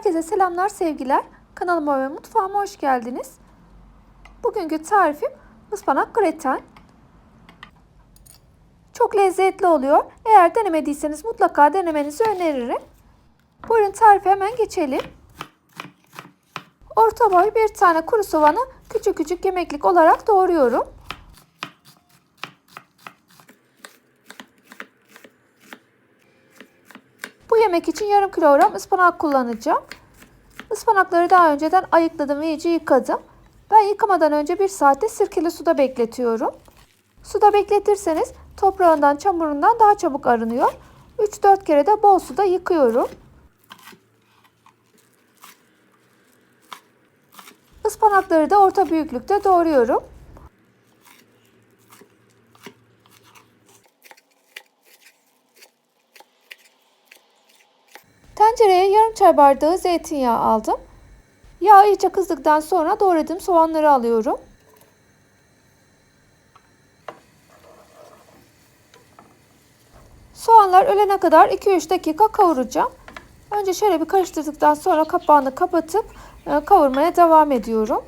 Herkese selamlar, sevgiler. Kanalıma ve mutfağıma hoş geldiniz. Bugünkü tarifim ıspanak greten. Çok lezzetli oluyor. Eğer denemediyseniz mutlaka denemenizi öneririm. Buyurun tarife hemen geçelim. Orta boy bir tane kuru soğanı küçük küçük yemeklik olarak doğruyorum. Yemek için yarım kilogram ıspanak kullanacağım. Ispanakları daha önceden ayıkladım ve iyice yıkadım. Ben yıkamadan önce bir saatte sirkeli suda bekletiyorum. Suda bekletirseniz toprağından, çamurundan daha çabuk arınıyor. 3-4 kere de bol suda yıkıyorum. Ispanakları da orta büyüklükte doğruyorum. Tencereye yarım çay bardağı zeytinyağı aldım. Yağ iyice kızdıktan sonra doğradığım soğanları alıyorum. Soğanlar ölene kadar 2-3 dakika kavuracağım. Önce şöyle bir karıştırdıktan sonra kapağını kapatıp e, kavurmaya devam ediyorum.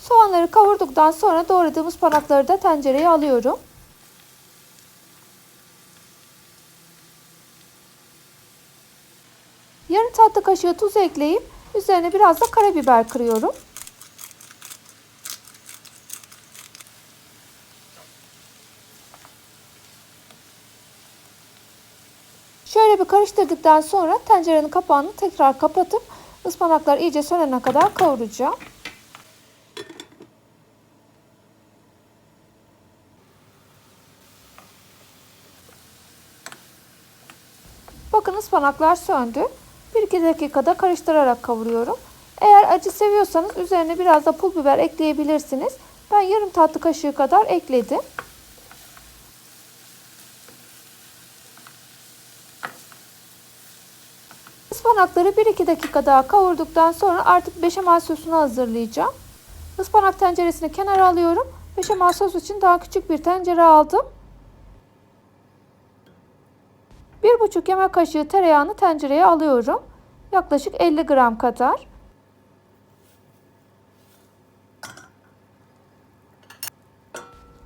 Soğanları kavurduktan sonra doğradığımız ıspanakları da tencereye alıyorum. Yarım tatlı kaşığı tuz ekleyip üzerine biraz da karabiber kırıyorum. Şöyle bir karıştırdıktan sonra tencerenin kapağını tekrar kapatıp ıspanaklar iyice sönene kadar kavuracağım. Bakın ıspanaklar söndü. 1-2 dakikada karıştırarak kavuruyorum. Eğer acı seviyorsanız üzerine biraz da pul biber ekleyebilirsiniz. Ben yarım tatlı kaşığı kadar ekledim. Ispanakları 1-2 dakika daha kavurduktan sonra artık beşamel sosunu hazırlayacağım. Ispanak tenceresini kenara alıyorum. Beşamel sos için daha küçük bir tencere aldım. 1,5 yemek kaşığı tereyağını tencereye alıyorum. Yaklaşık 50 gram kadar.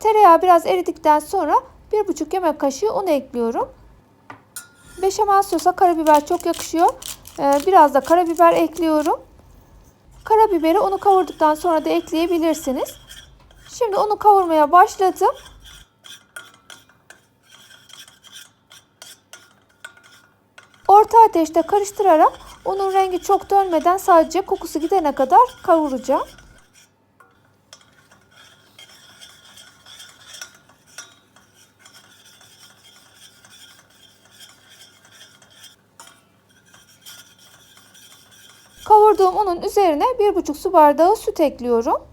Tereyağı biraz eridikten sonra 1,5 yemek kaşığı un ekliyorum. Beşamel sosa karabiber çok yakışıyor. Ee, biraz da karabiber ekliyorum. Karabiberi unu kavurduktan sonra da ekleyebilirsiniz. Şimdi unu kavurmaya başladım. Orta ateşte karıştırarak unun rengi çok dönmeden sadece kokusu gidene kadar kavuracağım. Kavurduğum unun üzerine 1,5 su bardağı süt ekliyorum.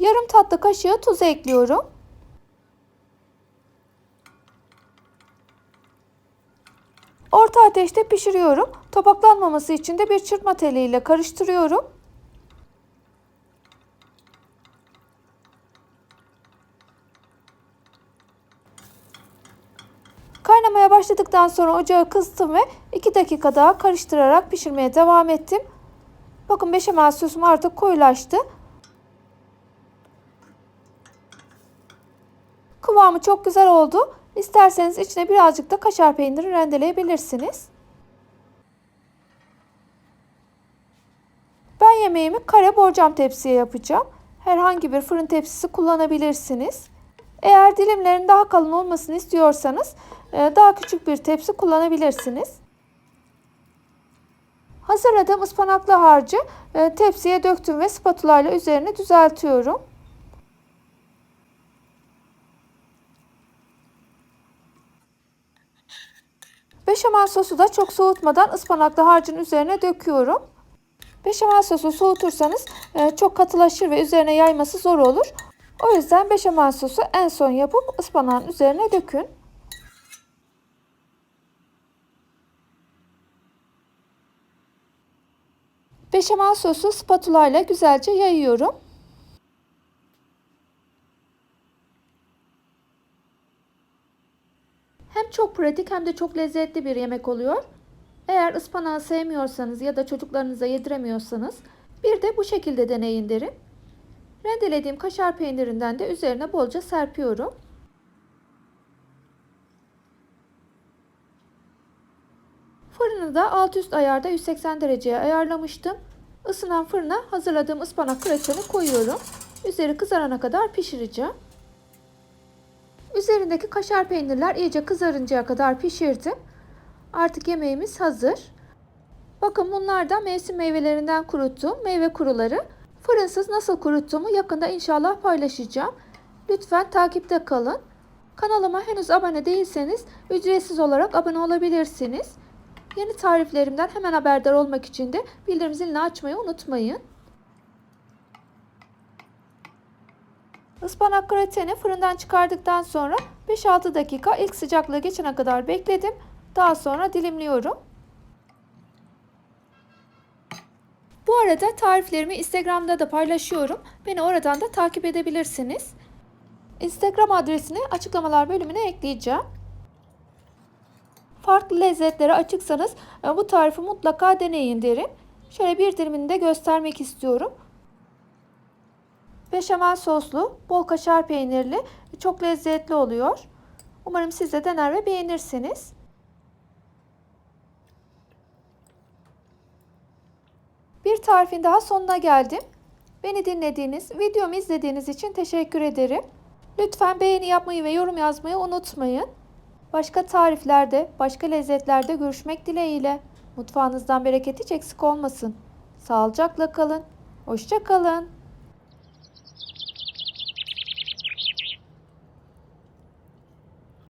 Yarım tatlı kaşığı tuz ekliyorum. Orta ateşte pişiriyorum. Topaklanmaması için de bir çırpma teliyle karıştırıyorum. Kaynamaya başladıktan sonra ocağı kıstım ve 2 dakika daha karıştırarak pişirmeye devam ettim. Bakın beşamel sosum artık koyulaştı. Kıvamı çok güzel oldu. İsterseniz içine birazcık da kaşar peyniri rendeleyebilirsiniz. Ben yemeğimi kare borcam tepsiye yapacağım. Herhangi bir fırın tepsisi kullanabilirsiniz. Eğer dilimlerin daha kalın olmasını istiyorsanız e, daha küçük bir tepsi kullanabilirsiniz. Hazırladığım ıspanaklı harcı e, tepsiye döktüm ve spatula ile üzerine düzeltiyorum. Beşamel sosu da çok soğutmadan ıspanaklı harcın üzerine döküyorum. Beşamel sosu soğutursanız e, çok katılaşır ve üzerine yayması zor olur. O yüzden beşamel sosu en son yapıp ıspanağın üzerine dökün. Beşamel sosu spatula ile güzelce yayıyorum. Hem çok pratik hem de çok lezzetli bir yemek oluyor. Eğer ıspanağı sevmiyorsanız ya da çocuklarınıza yediremiyorsanız bir de bu şekilde deneyin derim. Rendelediğim kaşar peynirinden de üzerine bolca serpiyorum. Fırını da alt üst ayarda 180 dereceye ayarlamıştım. Isınan fırına hazırladığım ıspanak kreçeni koyuyorum. Üzeri kızarana kadar pişireceğim. Üzerindeki kaşar peynirler iyice kızarıncaya kadar pişirdim. Artık yemeğimiz hazır. Bakın bunlar da mevsim meyvelerinden kuruttuğum meyve kuruları. Fırınsız nasıl kuruttuğumu yakında inşallah paylaşacağım. Lütfen takipte kalın. Kanalıma henüz abone değilseniz ücretsiz olarak abone olabilirsiniz. Yeni tariflerimden hemen haberdar olmak için de bildirim zilini açmayı unutmayın. Ispanak grateni fırından çıkardıktan sonra 5-6 dakika ilk sıcaklığı geçene kadar bekledim. Daha sonra dilimliyorum. Bu arada tariflerimi Instagram'da da paylaşıyorum. Beni oradan da takip edebilirsiniz. Instagram adresini açıklamalar bölümüne ekleyeceğim. Farklı lezzetlere açıksanız e, bu tarifi mutlaka deneyin derim. Şöyle bir dilimini de göstermek istiyorum. Beşamel soslu, bol kaşar peynirli, çok lezzetli oluyor. Umarım siz de dener ve beğenirsiniz. Bir tarifin daha sonuna geldim. Beni dinlediğiniz, videomu izlediğiniz için teşekkür ederim. Lütfen beğeni yapmayı ve yorum yazmayı unutmayın. Başka tariflerde, başka lezzetlerde görüşmek dileğiyle. Mutfağınızdan bereket hiç eksik olmasın. Sağlıcakla kalın. Hoşça kalın.